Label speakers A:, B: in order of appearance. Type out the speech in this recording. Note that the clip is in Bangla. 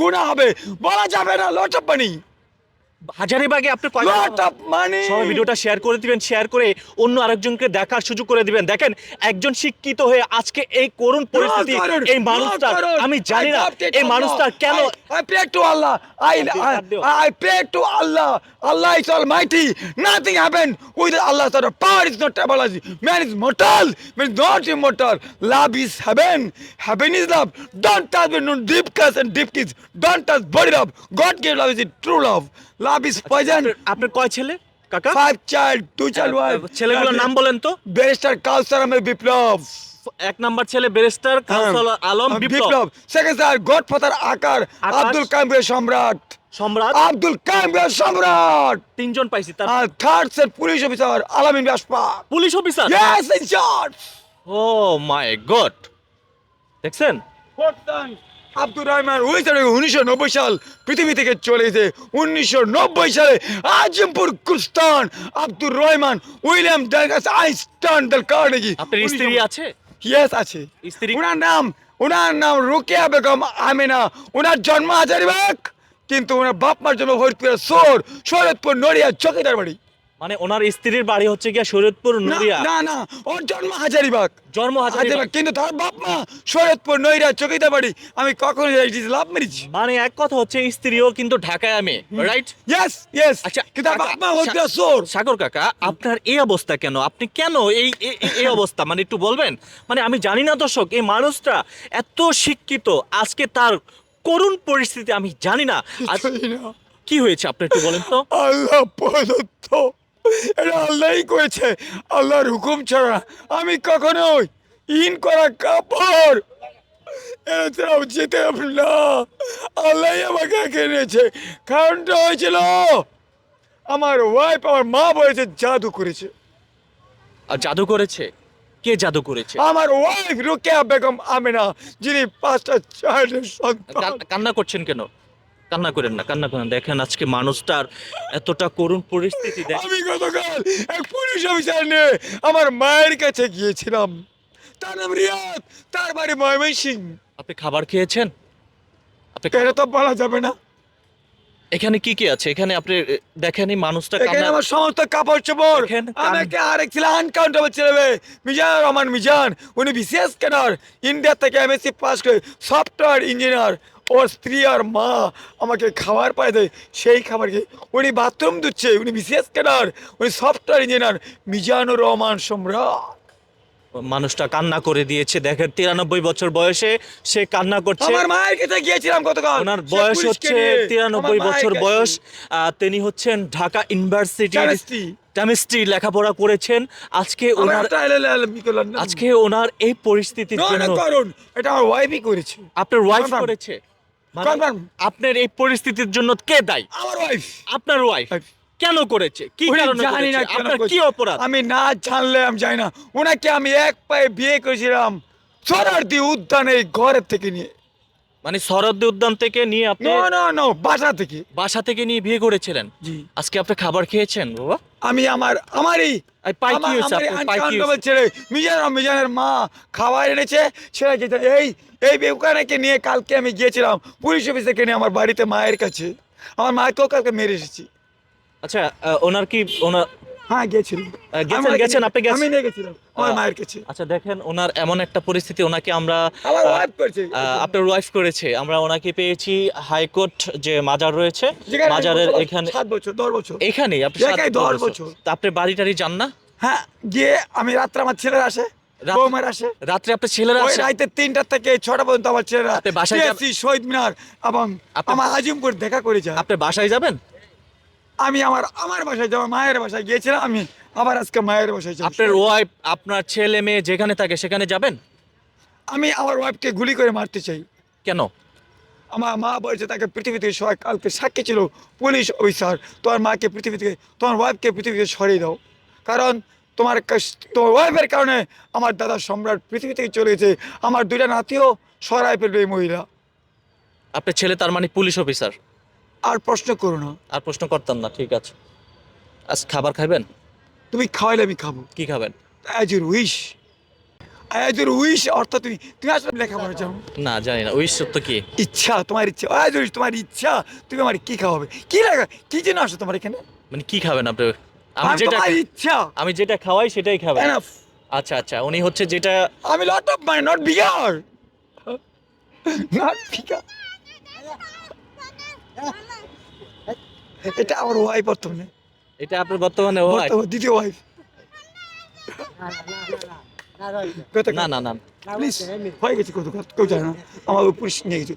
A: গুণা হবে। বলা যাবে না লট অফ মানি
B: হাজারে ভাগে আপনি
A: লট অফ মানি
B: সবাই ভিডিওটা শেয়ার করে দিবেন শেয়ার করে অন্য আরেকজনকে দেখার সুযোগ করে দিবেন। দেখেন একজন শিক্ষিত হয়ে আজকে এই করুণ পরিস্থিতি এই মানুষটা আমি জানি না এই মানুষটা কেন
A: I pray to Allah. I, I, I pray to Allah. Allah is Almighty. Nothing happened with Allah. So the power is not technology. Man is mortal. Man is not immortal. Love is heaven. Heaven is love. Don't touch me. No deep cuss and deep kiss. Don't touch body love. God gave love is it true love. Love is poison.
B: আপনার- আপনার কয় ছেলে কাকা
A: Five child, two child wife.
B: ছেলেগুলোর নাম বলেন তো
A: Barrister Kausar Ahmed Biplov.
B: এক নাম্বার ছেলে barrister Kausar Alam Biplob.
A: Second sir godfather আকার আব্দুল কামিল সম্রাট।
B: সম্রাট।
A: আব্দুল কামিল সম্রাট।
B: তিনজন পাইছি তার
A: আর third sir police officer Alamin ব্যাসপা
B: police officer
A: yes
B: oh my God দেখছেন?
A: আব্দুর রহমান ওই স্যার উনিশশো নব্বই সাল পৃথিবী থেকে চলে গেছে উনিশশো নব্বই সালে Azimpur কুস্তান Abdur Rahman William Douglas Einstein Dale Carnegie
B: আপনার স্ত্রী আছে?
A: ইয়েস আছে।
B: স্ত্রী-
A: ওনার নাম ওনার নাম রুকিয়া বেগম আমিনা। ওনার জন্ম হাজারিবাগ কিন্তু ওনার বাপ মার জন্য হরিপুরের সোর শরৎপুর নড়িয়া চকিদার বাড়ি।
B: মানে ওনার স্ত্রীর বাড়ি হচ্ছে গিয়া শরীয়তপুর নড়িয়া।
A: না না ওর জন্ম হাজারিবাগ।
B: জন্ম হাজারিবাগ।
A: কিন্তু তার বাপ মা শরৎপুর নড়িয়া চকিদার বাড়ি। আমি কখনো লাভ মেরেছি।
B: মানে এক কথা হচ্ছে স্ত্রীও কিন্তু ঢাকায় আমি রাইট
A: ইয়েস ইয়েস
B: আচ্ছা
A: কিন্তু তার বাপ মা
B: সা-
A: সোর
B: সাগর কাকা আপনার এই অবস্থা কেন? আপনি কেন এই এই- অবস্থা? মানে একটু বলবেন? মানে আমি জানি না দর্শক এই মানুষটা এত শিক্ষিত আজকে তার করুণ পরিস্থিতি আমি জানি না।
A: না।
B: কি হয়েছে? আপনি একটু বলেন তো।
A: আল্লাহ প্রদত্ত এটা আল্লাহই করেছে। আল্লাহর হুকুম ছাড়া আমি কখনোই ইন করা কাপড়। এছাড়াও যেতে হবে না। আল্লাহ আমাকে একে এনেছে। কারণটা হয়েছিল আমার ওয়াইফ আমার মা বলেছে জাদু করেছে।
B: আর জাদু করেছে? কে জাদু করেছে?
A: আমার ওয়াইফ রুকেয়া বেগম আমেনা যিনি পাঁচটা চাইল্ডের সন্তান।
B: কান্না করছেন কেন? কান্না করেন না কান্না করেন। দেখেন আজকে মানুষটার এতটা করুণ পরিস্থিতি দেখ
A: আমি গতকাল এক পুলিশ অফিসার নিয়ে আমার মায়ের কাছে গিয়েছিলাম। তার নাম রিয়াদ তার বাড়ি ময়মনসিং
B: আপনি খাবার খেয়েছেন? আপনি
A: এটা তো বলা যাবে না।
B: এখানে কি কি আছে? এখানে আপনি দেখেন এই মানুষটা
A: এখানে আমার সমস্ত কাপড় চোপড়। আমাকে আরেক ছিল আনকাউন্টেবল ছেলে মিজান রহমান মিজান। উনি বিসিএস কেনার। ইন্ডিয়া থেকে এমএসসি পাস করে সফটওয়্যার ইঞ্জিনিয়ার ওর স্ত্রী আর মা আমাকে খাবার পায় দেয় সেই খাবার খেয়ে উনি বাথরুম ধুচ্ছে উনি বিসিএস কেনার উনি সফটওয়্যার ইঞ্জিনিয়ার মিজানুর রহমান সম্রাট।
B: মানুষটা কান্না করে দিয়েছে দেখেন তিরানব্বই বছর বয়সে সে কান্না করছে।
A: আমার মায়ের কাছে গিয়েছিলাম গতকাল।
B: ওনার বয়স হচ্ছে তিরানব্বই বছর বয়স তিনি হচ্ছেন ঢাকা ইউনিভার্সিটি
A: Chemistry।
B: কেমিস্ট্রি লেখাপড়া করেছেন। আজকে ওনার। আজকে ওনার এই পরিস্থিতির জন্য
A: এটা আমার ওয়াইফই করেছে।
B: আপনার ওয়াইফ করেছে? মানে
A: Confirm.
B: আপনার এই পরিস্থিতির জন্য কে দায়ী?
A: আমার ওয়াইফ
B: আপনার ওয়াইফ কেন করেছে? কি কারণে
A: জানি না
B: আপনার কি অপরাধ?
A: আমি না জানলে আমি জানি না। ওনাকে আমি এক পায়ে বিয়ে করেছিলাম। সরার দিয়ে উদ্যানে এই ঘরের থেকে নিয়ে।
B: মানে শরদ্দি উদ্যান থেকে নিয়ে আপনি
A: নো নো নো বাসা থেকে।
B: বাসা থেকে নিয়ে বিয়ে করেছিলেন?
A: জি।
B: আজকে আপনি খাবার খেয়েছেন বাবা?
A: আমি আমার আমারই
B: এই পাই কি
A: আমার-
B: হয়েছে আপনার?
A: ছেলে মিজান মিজানের মা খাবার এনেছে সেটা যেতে এই এই ওখানেকে নিয়ে কালকে আমি গিয়েছিলাম পুলিশ অফিস থেকে নিয়ে আমার বাড়িতে মায়ের কাছে। আমার মাকেও কালকে মেরে এসেছি।
B: আচ্ছা ওনার কি ওনার
A: হ্যাঁ গেছিলাম।
B: গেছেন, গেছেন, আপনি গেছেন?
A: আমি নিয়ে গেছিলাম আমার মায়ের কাছে।
B: আচ্ছা দেখেন ওনার এমন একটা পরিস্থিতি ওনাকে আমরা
A: আমার ওয়াইফ করছে।
B: আপনার ওয়াইফ করেছে। আমরা ওনাকে পেয়েছি হাইকোর্ট যে মাজার রয়েছে মাজারের এখানে
A: বছর দশ বছর।
B: এখানে আপনি বছর। তা আপনি বাড়ি টাড়ি যান না?
A: হ্যাঁ গিয়ে আমি রাত্রে আমার ছেলেরা আসে বৌমার আসে।
B: রাত্রে আপনার ছেলেরা আসে?
A: তিনটা থেকে ছটা পর্যন্ত আমার ছেলেরা
B: বাসায় যাবেন?
A: শহীদ মিনার এবং
B: আপনি-
A: আমার আজিমপুর দেখা করে যায়।
B: আপনি বাসায় যাবেন?
A: আমি আমার আমার বাসায় যাব মায়ের বাসায় গিয়েছিলাম আমি। আবার আজকে মায়ের বাসায় যাব
B: আপনার ওয়াইফ আপনার ছেলে মেয়ে যেখানে থাকে সেখানে যাবেন?
A: আমি আমার ওয়াইফকে গুলি করে মারতে চাই।
B: কেন?
A: আমার মা বলছে তাকে পৃথিবী থেকে সবাই কালকে সাক্ষী ছিল পুলিশ অফিসার। তোমার মাকে পৃথিবী থেকে তোমার ওয়াইফকে পৃথিবীতে সরিয়ে দাও। কারণ তোমার তোমার ওয়াইফের কারণে আমার দাদা সম্রাট পৃথিবী থেকে চলে গেছে। আমার দুইটা নাতিও সরাই ফেলবে এই মহিলা।
B: আপনার ছেলে তার মানে পুলিশ অফিসার?
A: আর প্রশ্ন করো না।
B: আর প্রশ্ন করতাম না ঠিক আছে। আজ খাবার খাবেন
A: তুমি খাওয়াইলে আমি খাব।
B: কি খাবেন?
A: অ্যাজ ইউর উইশ আজ উইশ অর্থ তুমি তুমি আসলে লেখাপড়া চাও।
B: না জানি না উইশ তো কি?
A: ইচ্ছা তোমার ইচ্ছা। আজ উইশ তোমার ইচ্ছা। তুমি আমার কি খাওয়াবে? কি লাগা কি জন্য আসো তোমার এখানে?
B: মানে কি খাবেন আপনি? আমি যেটা
A: ইচ্ছা।
B: আমি যেটা খাওয়াই সেটাই খাবেন। আচ্ছা আচ্ছা উনি হচ্ছে যেটা
A: আমি lot of money not bigger not bigger এটা আমার ওয়াইফ বর্তমানে।
B: এটা আপনার বর্তমানে ও
A: দ্বিতীয় ওয়াইফ
B: না না না।
A: প্লিজ হয়ে গেছে কত কেউ জানে না। আমার পুলিশ নিয়ে গেছে।